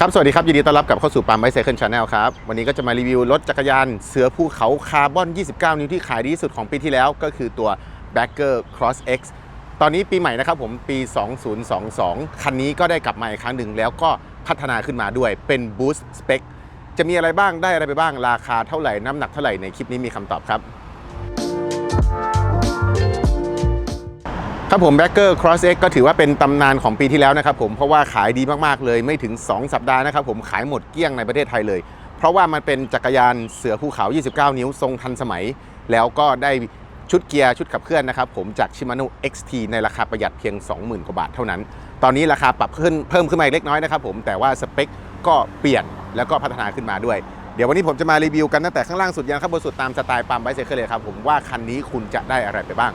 ครับ สวัสดีครับ ยินดีต้อนรับกลับเข้าสู่ปาล์มไบเซ c คิลชาแนลครับ วันนี้ก็จะมารีวิวรถจักรยานเสือภูเขาคาร์บอน 29 นิ้วที่ขายดีที่สุดของปีที่แล้วก็คือตัว b a c k e r Cross X ตอนนี้ปีใหม่นะครับผมปี 2022 คันนี้ก็ได้กลับมาอีกครั้งหนึ่งแล้วก็พัฒนาขึ้นมาด้วยเป็น Boost Spec จะมีอะไรบ้างได้อะไรไปบ้างราคาเท่าไหร่น้ำหนักเท่าไหร่ในคลิปนี้มีคำตอบครับ ครับผม b a c k e r Cross X ก็ถือว่าเป็นตำนานของปีที่แล้วนะครับผมเพราะว่าขายดีมากๆเลยไม่ถึง 2 สัปดาห์นะครับผมขายหมดเกลี้ยงในประเทศไทยเลย เพราะว่ามันเป็นจักรยานเสือภูเขา 29 นิ้ว ทรงทันสมัย แล้วก็ได้ชุดเกียร์ชุดขับเคลื่อนนะครับผมจาก Shimano XT ในราคาประหยัดเพียง 20,000 กว่าบาทเท่านั้น ตอนนี้ราคาปรับขึ้นเพิ่มขึ้นมาอีกเล็กน้อยนะครับผมแต่ว่าสเปคก็เปลี่ยนแล้วก็พัฒนาขึ้นมาด้วยเดี๋ยววันนี้ผมจะมารีวิวกันตั้งแต่ข้างล่างสุดยันข้างบนสุดตามสไตล์ปั๊มไบเซเคิลเลยครับผมว่าคันนี้คุณจะได้อะไรไปบ้าง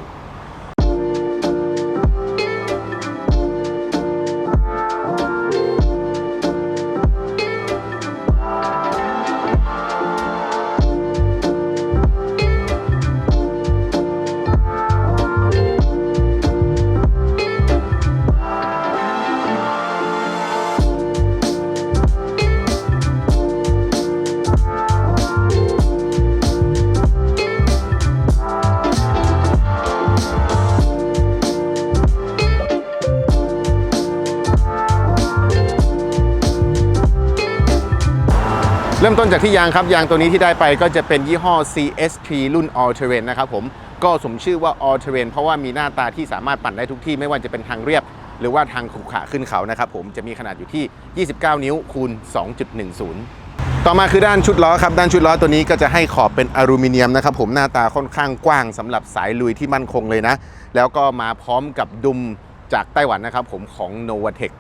เริ่มต้นจากที่ยางครับ ยางตัวนี้ที่ได้ไปก็จะเป็นยี่ห้อ CST รุ่น All Terrain นะครับผมก็สมชื่อว่า All Terrain เพราะว่ามีหน้าตาที่สามารถปั่นได้ทุกที่ไม่ว่าจะเป็นทางเรียบ หรือว่าทางขรุขระขึ้นเขานะครับผมจะมีขนาดอยู่ที่ 29 นิ้วคูณ 2.10 ต่อมาคือด้านชุดล้อครับ ด้านชุดล้อตัวนี้ก็จะให้ขอบเป็นอลูมิเนียมนะครับผมหน้าตาค่อนข้างกว้างสำหรับสายลุยที่มั่นคงเลยนะ แล้วก็มาพร้อมกับดุมจากไต้หวันนะครับผมของ Novatech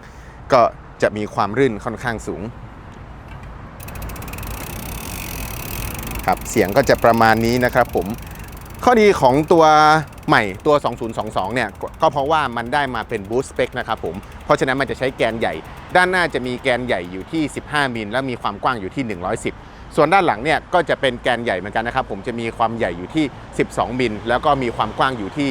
ก็จะมีความรื่นค่อนข้างสูง ครับ เสียงก็จะประมาณนี้นะครับผม ข้อดีของตัวใหม่ตัว 2022 เนี่ย ก็เพราะว่ามันได้มาเป็น Boost Spec นะครับผม เพราะฉะนั้นมันจะใช้แกนใหญ่ ด้านหน้าจะมีแกนใหญ่อยู่ที่ 15 มิล และมีความกว้างอยู่ที่ 110 ส่วนด้านหลังเนี่ยก็จะเป็นแกนใหญ่เหมือนกันนะครับ ผมจะมีความใหญ่อยู่ที่ 12 มิล แล้วก็มีความกว้างอยู่ที่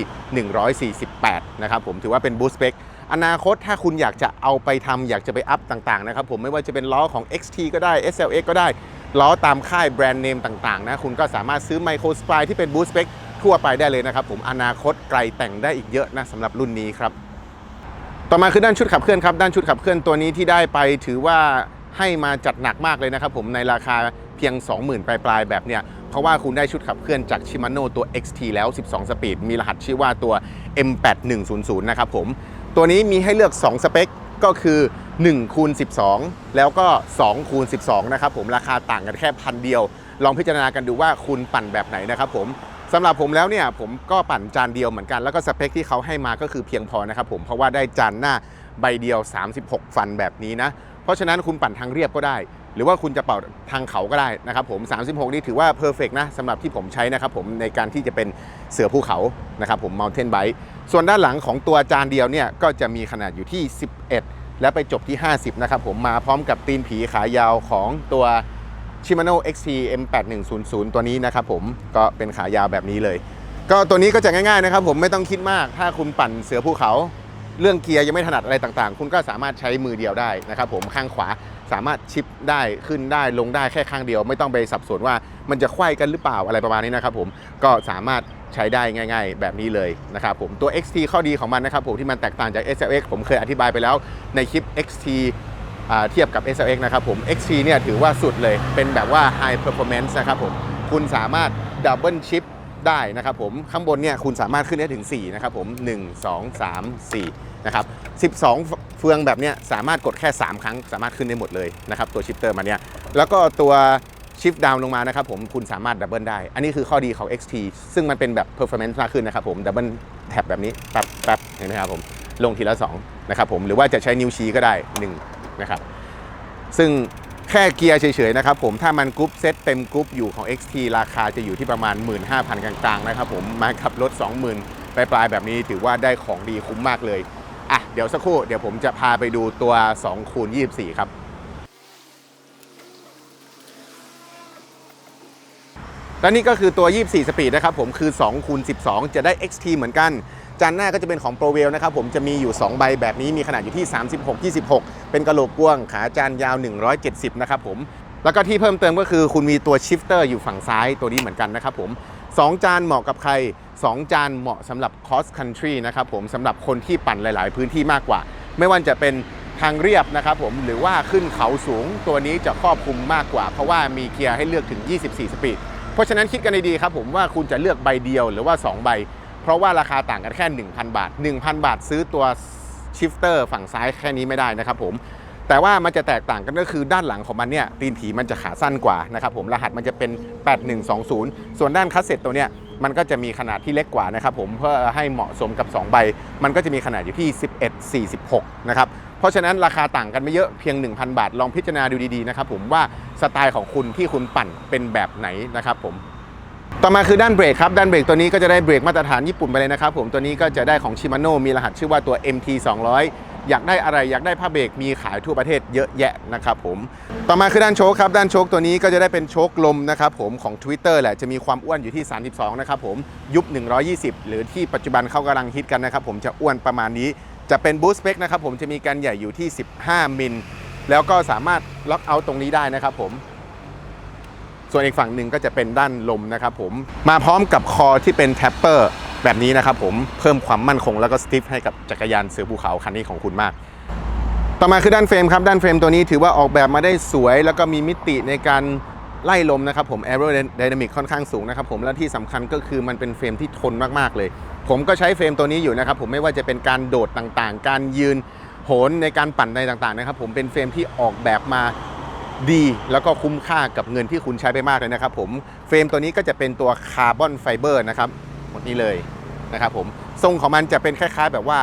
148 นะครับผม ถือว่าเป็น Boost Spec อนาคตถ้าคุณอยากจะเอาไปทำอยากจะไปอัพต่างๆนะครับผมไม่ว่าจะเป็นล้อของ XT ก็ได้ SLX ก็ได้ ล้อตามค่ายแบรนด์เนมต่างๆนะคุณก็สามารถซื้อไมโครสปายที่เป็นบูสเป c ทั่วไปได้เลยนะครับผมอนาคตไกลแต่งได้อีกเยอะนะสำหรับรุ่นนี้ครับต่อมาคือด้านชุดขับเคลื่อนครับด้านชุดขับเคลื่อนตัวนี้ที่ได้ไปถือว่าให้มาจัดหนักมากเลยนะครับผมในราคาเพียง 20,000 ปลายๆแบบเนี้ยเพราะว่าคุณได้ชุดขับเคลื่อนจาก Shimano ตัว XT แล้ว 12 สปีด มีรหัสชื่อว่าตัว M8100 นะครับผมตัวนี้มีให้เลือก 2 สเปค ก็คือ 1คูณ12 แล้วก็2คูณ12 นะครับผมราคาต่างกันแค่พันเดียว ลองพิจารณากันดูว่าคุณปั่นแบบไหนนะครับผมสำหรับผมแล้วเนี่ยผมก็ปั่นจานเดียวเหมือนกันแล้วก็สเปคที่เขาให้มาก็คือเพียงพอนะครับผมเพราะว่าได้จานหน้าใบเดียว 36 ฟันแบบนี้นะ เพราะฉะนั้นคุณปั่นทางเรียบก็ได้ หรือว่าคุณจะเป่าทางเขาก็ได้นะครับผม 36 นี่ถือว่าเพอร์เฟกนะสำหรับที่ผมใช้นะครับผมในการที่จะเป็นเสือภูเขานะครับผม mountain bike ส่วนด้านหลังของตัวจานเดียวเนี่ยก็จะมีขนาดอยู่ที่ 11 และไปจบที่ 50 นะครับผมมาพร้อมกับตีนผีขายาวของตัว Shimano XT M8100 ตัวนี้นะครับผมก็เป็นขายาวแบบนี้เลย ก็ตัวนี้ก็จะง่ายๆนะครับผมไม่ต้องคิดมากถ้าคุณปั่นเสือภูเขา เรื่องเกียร์ยังไม่ถนัดอะไรต่างๆ คุณก็สามารถใช้มือเดียวได้นะครับผมข้างขวาสามารถชิปได้ขึ้นได้ลงได้แค่ข้างเดียว ไม่ต้องไปสับสนว่ามันจะไขว้กันหรือเปล่าอะไรประมาณนี้นะครับผมก็สามารถ ใช้ได้ง่าย ๆ แบบนี้เลยนะครับผมตัว XT ข้อดีของมันนะครับผมที่มันแตกต่างจาก SLX ผมเคยอธิบายไปแล้วในคลิป XT เทียบกับ SLX นะครับผม XT เนี่ยถือว่าสุดเลยเป็นแบบว่า High Performance นะครับผมคุณสามารถดับเบิลชิปได้นะครับผมข้างบนเนี่ยคุณสามารถขึ้นได้ถึง 4 นะครับผม 1 2 3 4 นะครับ 12 เฟืองแบบเนี้ยสามารถกดแค่ 3 ครั้งสามารถขึ้นได้หมดเลยนะครับตัวชิปเตอร์มาเนี้ยแล้วก็ตัว ชิฟดาวลงมานะครับผมคุณสามารถดับเบิลได้ อันนี้คือข้อดีของ XT ซึ่งมันเป็นแบบ performance มากขึ้นนะครับผมดับเบิลแท็บแบบนี้แป๊บแป๊บเห็นไหมครับผมลงทีละ2นะครับผมหรือว่าจะใช้นิ้วชี้ก็ได้1นะครับซึ่งแค่เกียร์เฉยๆนะครับผมถ้ามันกรุ๊ปเซตเต็มกรุ๊ปอยู่ของ XT ราคาจะอยู่ที่ประมาณ 15,000 กลางๆนะครับผมมาขับรถ 20,000 ปลายๆแบบนี้ถือว่าได้ของดีคุ้มมากเลยอะเดี๋ยวสักครู่เดี๋ยวผมจะพาไปดูตัว2คูณ24 ครับ และนี่ก็คือตัว 24 สปีดนะครับผมคือ2คูณ12 จะได้ XT เหมือนกัน จานหน้าก็จะเป็นของโปรเวลนะครับผมจะมีอยู่ 2 ใบแบบนี้มีขนาดอยู่ที่ 36 26 เป็นกระโหลกกว้างขาจานยาว 170 นะครับผมแล้วก็ที่เพิ่มเติมก็คือคุณมีตัวชิฟเตอร์อยู่ฝั่งซ้ายตัวนี้เหมือนกันนะครับผม 2 จานเหมาะกับใคร 2 จานเหมาะสำหรับ cross country นะครับผมสำหรับคนที่ปั่นหลาย ๆ พื้นที่มากกว่า ไม่ว่าจะเป็นทางเรียบนะครับผมหรือว่าขึ้นเขาสูงตัวนี้จะครอบคลุมมากกว่า เพราะว่ามีเกียร์ให้เลือกถึง 24 สปีด เพราะฉะนั้นคิดกันดีๆครับผมว่าคุณจะเลือกใบเดียวหรือว่า 2 ใบ เพราะว่าราคาต่างกันแค่ 1,000 บาท 1,000 บาทซื้อตัวชิฟเตอร์ฝั่งซ้ายแค่นี้ไม่ได้นะครับผมแต่ว่ามันจะแตกต่างกันก็คือด้านหลังของมันเนี่ยตีนถีมันจะขาสั้นกว่านะครับผมรหัสมันจะเป็น 8120 ส่วนด้านคัสเซ็ตตัวเนี้ย มันก็จะมีขนาดที่เล็กกว่านะครับผมเพื่อให้เหมาะสมกับ 2 ใบ มันก็จะมีขนาดอยู่ที่ 1146 นะครับ เพราะฉะนั้นราคาต่างกันไม่เยอะเพียง 1,000 บาท ลองพิจารณาดูดีๆนะครับผมว่าสไตล์ของคุณที่คุณปั่นเป็นแบบไหนนะครับผมต่อมาคือด้านเบรกครับ ด้านเบรกตัวนี้ก็จะได้เบรกมาตรฐานญี่ปุ่นไปเลยนะครับผมตัวนี้ก็จะได้ของชิมาโน่มีรหัสชื่อว่าตัว MT 200 อยากได้อะไรอยากได้ผ้าเบรกมีขายทั่วประเทศเยอะแยะนะครับผมต่อมาคือด้านโชคครับด้านโชคตัวนี้ก็จะได้เป็นโชคลมนะครับผมของ Twitter แหละจะมีความอ้วนอยู่ที่ 32 นะครับผมยุบ 120 หรือที่ปัจจุบันเขากำลังฮิตกันนะครับผมจะอ้วนประมาณนี้จะเป็นบูสต์สเปคนะครับผมจะมีการใหญ่อยู่ที่ 15 มิล แล้วก็สามารถล็อกเอาท์ตรงนี้ได้นะครับผมส่วนอีกฝั่งหนึ่งก็จะเป็นด้านลมนะครับผมมาพร้อมกับคอที่เป็นแท็ปเปอร์ แบบนี้นะครับผมเพิ่มความมั่นคงแล้วก็สติฟให้กับจักรยานเสือภูเขาคันนี้ของคุณมาก ต่อมาคือด้านเฟรมครับด้านเฟรมตัวนี้ถือว่าออกแบบมาได้สวย แล้วก็มีมิติในการไล่ลมนะครับผม aerodynamic ค่อนข้างสูงนะครับผมและที่สำคัญก็คือมันเป็นเฟรมที่ทนมากๆเลย ผมก็ใช้เฟรมตัวนี้อยู่นะครับผมไม่ว่าจะเป็นการโดดต่างๆ การยืนโหนในการปั่นในต่างๆนะครับผมเป็นเฟรมที่ออกแบบมาดีแล้วก็คุ้มค่ากับเงินที่คุณใช้ไปมากเลยนะครับผมเฟรมตัวนี้ก็จะเป็นตัวคาร์บอนไฟเบอร์นะครับ ดนี้เลยนะครับผมทรงของมันจะเป็นคล้ายๆ แบบว่า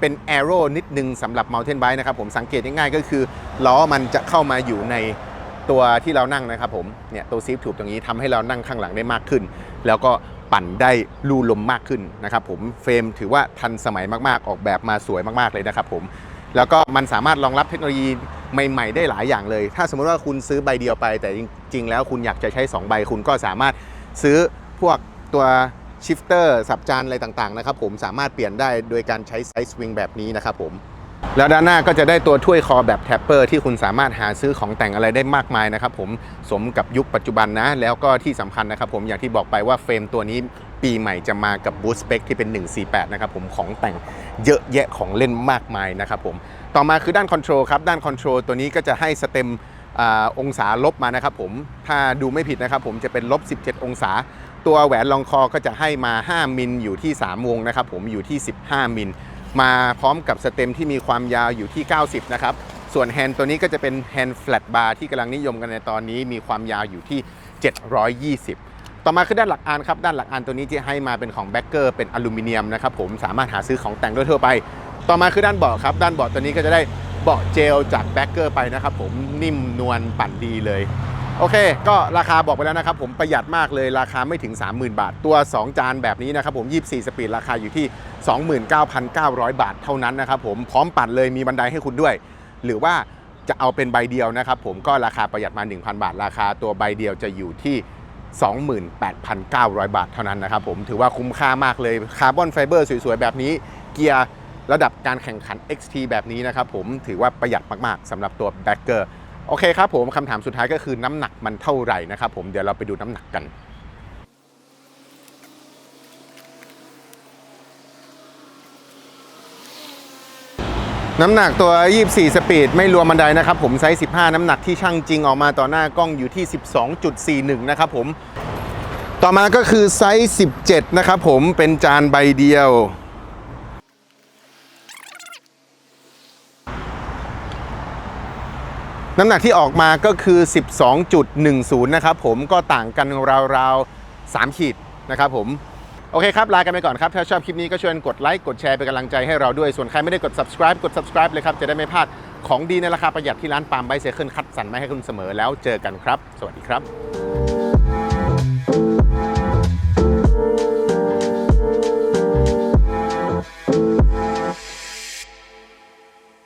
เป็นแอโร่นิดนึงสำหรับ Mountain Bike นะครับผมสังเกตง่ายๆก็คือล้อมันจะเข้ามาอยู่ในตัวที่เรานั่งนะครับผมเนี่ยตัวซีฟถูกตรงนี้ทำให้เรานั่งข้างหลังได้มากขึ้น แล้วก็ปั่นได้รูลมมากขึ้นนะครับผมเฟรมถือว่าทันสมัยมากๆ ออกแบบมาสวยมากๆเลยนะครับผมแล้วก็มันสามารถรองรับเทคโนโลยีใหม่ๆ ได้หลายอย่างเลย ถ้าสมมติว่าคุณซื้อใบเดียวไป แต่จริง ๆ แล้วคุณอยากจะใช้ 2 ใบคุณก็สามารถซื้อพวกตัว ชิฟเตอร์สับจานอะไรต่างๆนะครับผมสามารถเปลี่ยนได้โดยการใช้ไซส์สวิงแบบนี้นะครับผมแล้วด้านหน้าก็จะได้ตัวถ้วยคอแบบแท็ปเปอร์ที่คุณสามารถหาซื้อของแต่งอะไรได้มากมายนะครับผมสมกับยุคปัจจุบันนะ แล้วก็ที่สำคัญนะครับผมอย่างที่บอกไปว่าเฟรมตัวนี้ปีใหม่จะมากับบูสต์เปคที่เป็น 148 นะครับผมของแต่งเยอะแยะของเล่นมากมายนะครับผมต่อมาคือด้านคอนโทรลครับด้านคอนโทรลตัวนี้ก็จะให้สเต็มอองศาลบมานะครับผมถ้าดูไม่ผิดนะครับผมจะเป็นลบ 17 องศา ตัวแหวนรองคอก็จะให้มา 5 มิลอยู่ที่ 3 วงนะครับผมอยู่ที่ 15 มิล มาพร้อมกับสเต็มที่มีความยาวอยู่ที่ 90 นะครับ ส่วนแฮนด์ตัวนี้ก็จะเป็นแฮนด์แฟลตบาร์ที่กำลังนิยมกันในตอนนี้มีความยาวอยู่ที่ 720ต่อมาคือด้านหลักอานครับด้านหลักอานตัวนี้จะให้มาเป็นของแบ็กเกอร์เป็นอลูมิเนียมนะครับผมสามารถหาซื้อของแต่งด้วยทั่วไป ต่อมาคือด้านเบาะครับ ด้านเบาะตัวนี้ก็จะได้เบาะเจลจากแบ็กเกอร์ไปนะครับผมนิ่มนวลปั่นดีเลย โอเค ก็ราคาบอกไปแล้วนะครับผมประหยัดมากเลยราคาไม่ถึง 30,000 บาท ตัว 2 จานแบบนี้นะครับผม 24 สปีดราคาอยู่ที่ 29,900 บาทเท่านั้นนะครับผมพร้อมปั่นเลยมีบันไดให้คุณด้วย หรือว่าจะเอาเป็นใบเดียวนะครับผมก็ราคาประหยัดมา 1,000 บาท ราคาตัวใบเดียวจะอยู่ที่ 28,900 บาทเท่านั้นนะครับผมถือว่าคุ้มค่ามากเลยคาร์บอนไฟเบอร์สวยๆ แบบนี้เกียร์ระดับการแข่งขัน XT แบบนี้นะครับผมถือว่าประหยัดมากๆสำหรับตัวแบ็กเกอร์ โอเคครับผมคำถามสุดท้ายก็คือน้ำหนักมันเท่าไหร่นะครับผมเดี๋ยวเราไปดูน้ำหนักกันน้ำหนักตัว 24 สปีด ไม่รวมบันไดนะครับผมไซส์ 15 น้ำหนักที่ช่างจริงออกมาต่อหน้ากล้องอยู่ที่ 12.41 นะครับผม ต่อมาก็คือไซส์ 17 นะครับผมเป็นจานใบเดียว น้ำหนักที่ออกมาก็คือ 12.10 นะครับผมก็ต่างกันราวๆ 3 ขีดนะครับผมโอเคครับ ลากันไปก่อนครับ ถ้าชอบคลิปนี้ก็ช่วยกดไลค์กดแชร์เป็นกำลังใจให้เราด้วย ส่วนใครไม่ได้กด subscribe กด subscribe เลยครับ จะได้ไม่พลาดของดีในราคาประหยัดที่ร้านปาล์มไบเซเคิลคัดสรรมาให้คุณเสมอแล้วเจอกันครับ สวัสดีครับ